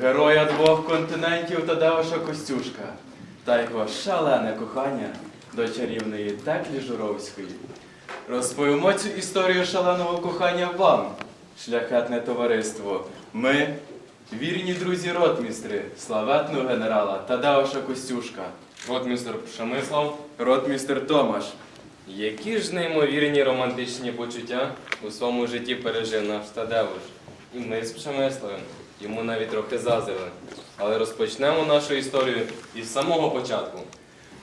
героя двох континентів Тадеуша Костюшка та його шалене кохання до чарівної Теклі Журовської. Розповімо цю історію шаленого кохання вам, шляхетне товариство. Ми, вірні друзі ротмістри, славетного генерала Тадеуша Костюшка, От містер Пшемислав. ротмістер Томаш. Які ж неймовірні романтичні почуття у своєму житті пережив наш Тадеуш. І ми з Пшемиславем йому навіть трохи зазили. Але розпочнемо нашу історію із самого початку.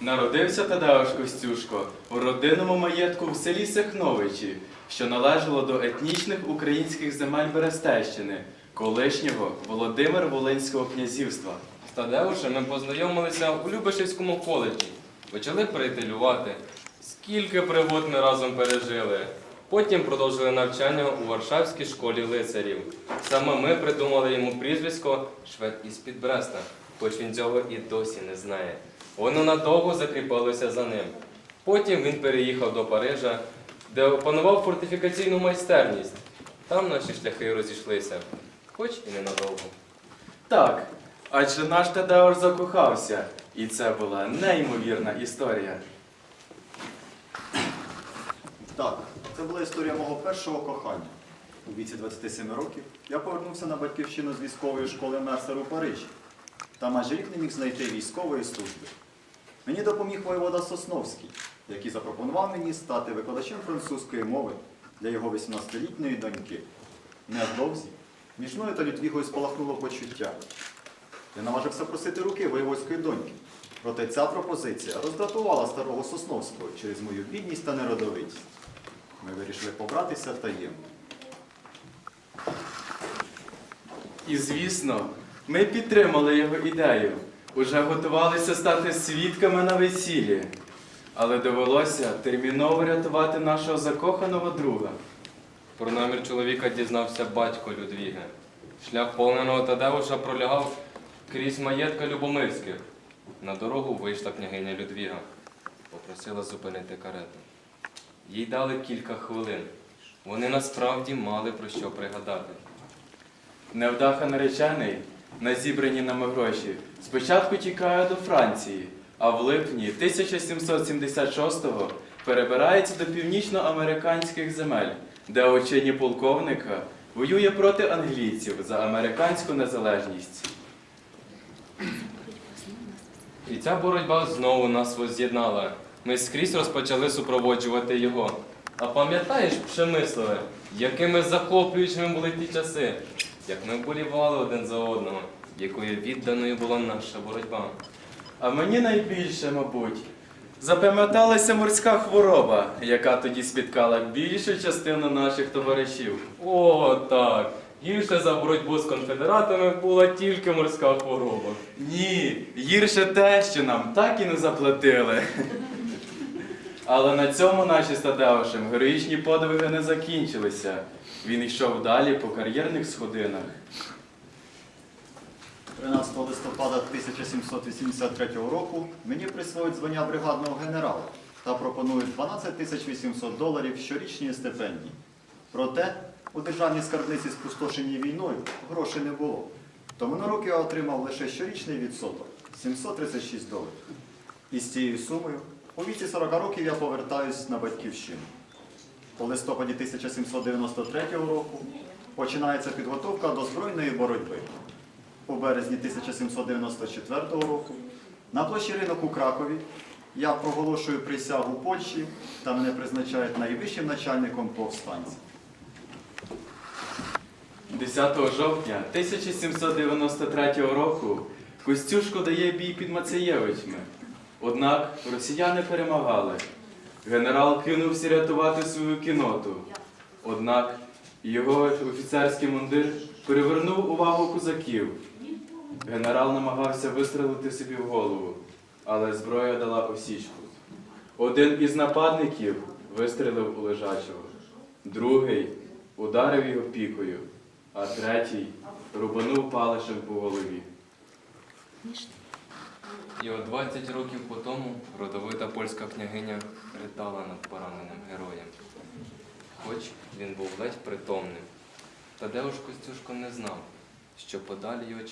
Народився Тадеуш Костюшко у родинному маєтку в селі Сихновичі, що належало до етнічних українських земель Берестещини, колишнього Володимир Волинського князівства. З Тадеушем ми познайомилися у Любешівському коледжі. Почали приятелювати. Скільки пригод ми разом пережили. Потім продовжили навчання у Варшавській школі лицарів. Саме ми придумали йому прізвисько Швед із-під Бреста, хоч він цього і досі не знає. Воно надовго закріпилося за ним. Потім він переїхав до Парижа, де опанував фортифікаційну майстерність. Там наші шляхи розійшлися, хоч і ненадовго. Так, адже наш Тадеуш закохався, і це була неймовірна історія. Так, це була історія мого першого кохання. У віці 27 років я повернувся на батьківщину з військової школи Мерсер у Парижі. Та майже рік не міг знайти військової служби. Мені допоміг воєвода Сосновський, який запропонував мені стати викладачем французької мови для його 18-літньої доньки. Невдовзі між мною та Людвігою спалахнуло почуття. Я наважився просити руки воєводської доньки. Проте ця пропозиція роздратувала старого Сосновського через мою бідність та неродовитість. Ми вирішили побратися таємно. І звісно, ми підтримали його ідею. Уже готувалися стати свідками на весіллі. Але довелося терміново рятувати нашого закоханого друга. Про намір чоловіка дізнався батько Людвіги. Шлях полоненого Тадеуша пролягав крізь маєтка Любомирських. На дорогу вийшла княгиня Людвіга. Попросила зупинити карету. Їй дали кілька хвилин. Вони насправді мали про що пригадати. Невдаха наречений, на зібрані нами гроші, спочатку тікає до Франції, а в липні 1776-го перебирається до північноамериканських земель, де у чині полковника воює проти англійців за американську незалежність. І ця боротьба знову нас воз'єднала. Ми скрізь розпочали супроводжувати його. А пам'ятаєш, Пшемислове, якими захоплюючими були ті часи, як ми болівали один за одного, якою відданою була наша боротьба. А мені найбільше, мабуть, запам'яталася морська хвороба, яка тоді спіткала більшу частину наших товаришів. О, так! Гірше за боротьбу з конфедератами була тільки морська хвороба. Ні, гірше те, що нам так і не заплатили. Але на цьому наші з героїчні подвиги не закінчилися. Він йшов далі по кар'єрних сходинах. 13 листопада 1783 року мені присвоюють звання бригадного генерала та пропонують 12 тисяч 800 доларів щорічної стипендії. Проте у державній скарбниці, спустошеній війною, грошей не було. Тому на руки я отримав лише щорічний відсоток 736 доларів. І з цією сумою у віці 40 років я повертаюсь на батьківщину. У листопаді 1793 року починається підготовка до збройної боротьби. У березні 1794 року на площі ринок у Кракові я проголошую присягу Польщі та мене призначають найвищим начальником повстанців. 10 жовтня 1793 року Костюшко дає бій під Мацеєвичами. Однак росіяни перемагали. Генерал кинувся рятувати свою кіноту. Однак його офіцерський мундир привернув увагу козаків. Генерал намагався вистрелити собі в голову, але зброя дала осічку. Один із нападників вистрелив у лежачого, другий ударив його пікою, а третій рубанув палишем по голові. І от 20 років по тому родовита польська княгиня ридала над пораненим героєм. Хоч він був ледь притомним. Тадеуш Костюшко не знав, що подалі його